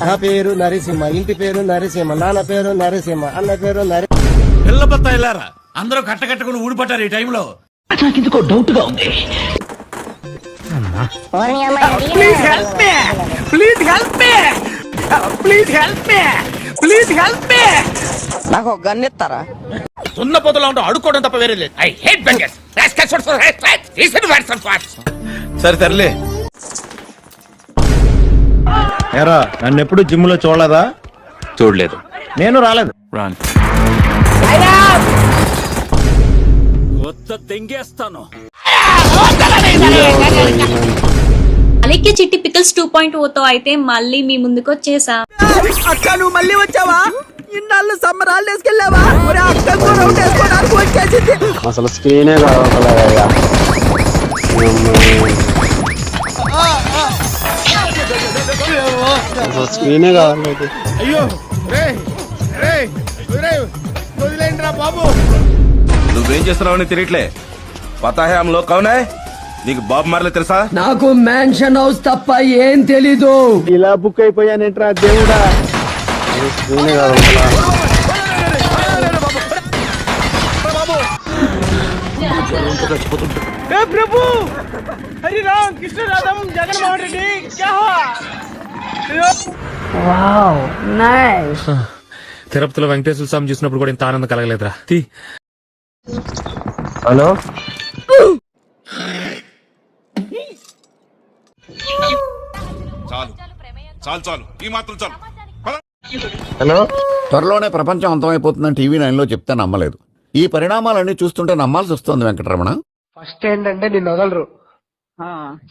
నా పేరు నరసింహ ఇంటి పేరు నరసింహ నాన్న పేరు నరసింహ అన్న పేరు నర పిల్ల బత్తాయిలారా అందరూ కట్టకట్టుకుని ఊడిపట్టారు ఈ time. Please help me please help me please help me please help me నాకు ఒక గన్ ఇస్తారా? సున్న పొదలో ఉంటూ అడుక్కోవడం తప్ప వేరే లేదు. ఐ హేట్ బెంగర్స్ సరే తరలే ఎరా నన్ను ఎప్పుడు జిమ్లో చూడలేదా? చూడలేదు. నేను రాలేదు. రాన్ అలిక్య చిట్టి పికల్స్ టూ పాయింట్ ఓతో అయితే మళ్ళీ మీ ముందుకు వచ్చేసా. అక్క నువ్వు మళ్ళీ వచ్చావా? ఇన్నాళ్ళు సమ్మర్ హాలిడేస్కి వెళ్ళావా? ఒరే అక్క కూడా రౌండ్ వేసుకోవడానికి వచ్చేసింది. అసలు స్క్రీనే కావట్లేదయ్యా స్క్రీనే కావట్లేదు అయ్యో రే రే రే వదిలేండి రా బాబు. నువ్వేం చేస్తున్నావని తెలియట్లే. పతా హే హమ్ లోగ్ కౌన్ హై నీకు బాబు మార్లే తెలుసా? నాకు మ్యాన్షన్ హౌస్ తప్ప ఏం తెలీదు. ఇలా బుక్ అయిపోయానేంట్రా దేవుడా? అసలు స్క్రీనే కావట్లా తిరుపతిలో వెంకటేశ్వర స్వామి చూసినప్పుడు కూడా ఇంత ఆనందం కలగలేదురా. తీ. హలో? చాలు. చాలు చాలు. ఈ మాత్రం చాలు. హలో? త్వరలోనే ప్రపంచం అంతమైపోతుందని టీవీ నైన్లో చెప్తే నమ్మలేదు. ఈ పరిణామాలన్నీ చూస్తుంటే నమ్మాల్సి వస్తుంది వెంకటరమణ. ఫస్ట్ ఏంటంటే నిన్ను వదలరు.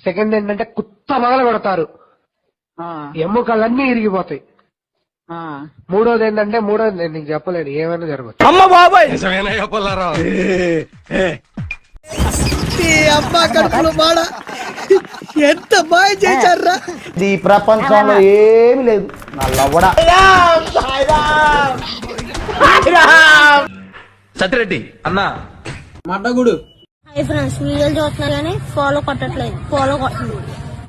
సెకండ్ ఏంటంటే కుత్త మొదలు పెడతారు. ఎముకలన్నీ ఇరిగిపోతాయి. మూడోది ఏంటంటే మూడోది నేను నీకు చెప్పలేను ఏమైనా జరగచ్చు అమ్మ బాబాయ్! నిజమేనయ్యా పుల్లారావు ఈ అమ్మ కడుపులు మాడ. ఎంత బాగా చేశారా ఈ ప్రపంచంలో ఏమి లేదు. సత్యరెడ్డి అన్నా. మడ్డగుడు ఫ్రెండ్స్ వీడియోలు చూస్తున్నారు కానీ ఫాలో కొట్టట్లేదు. ఫాలో కొట్టండి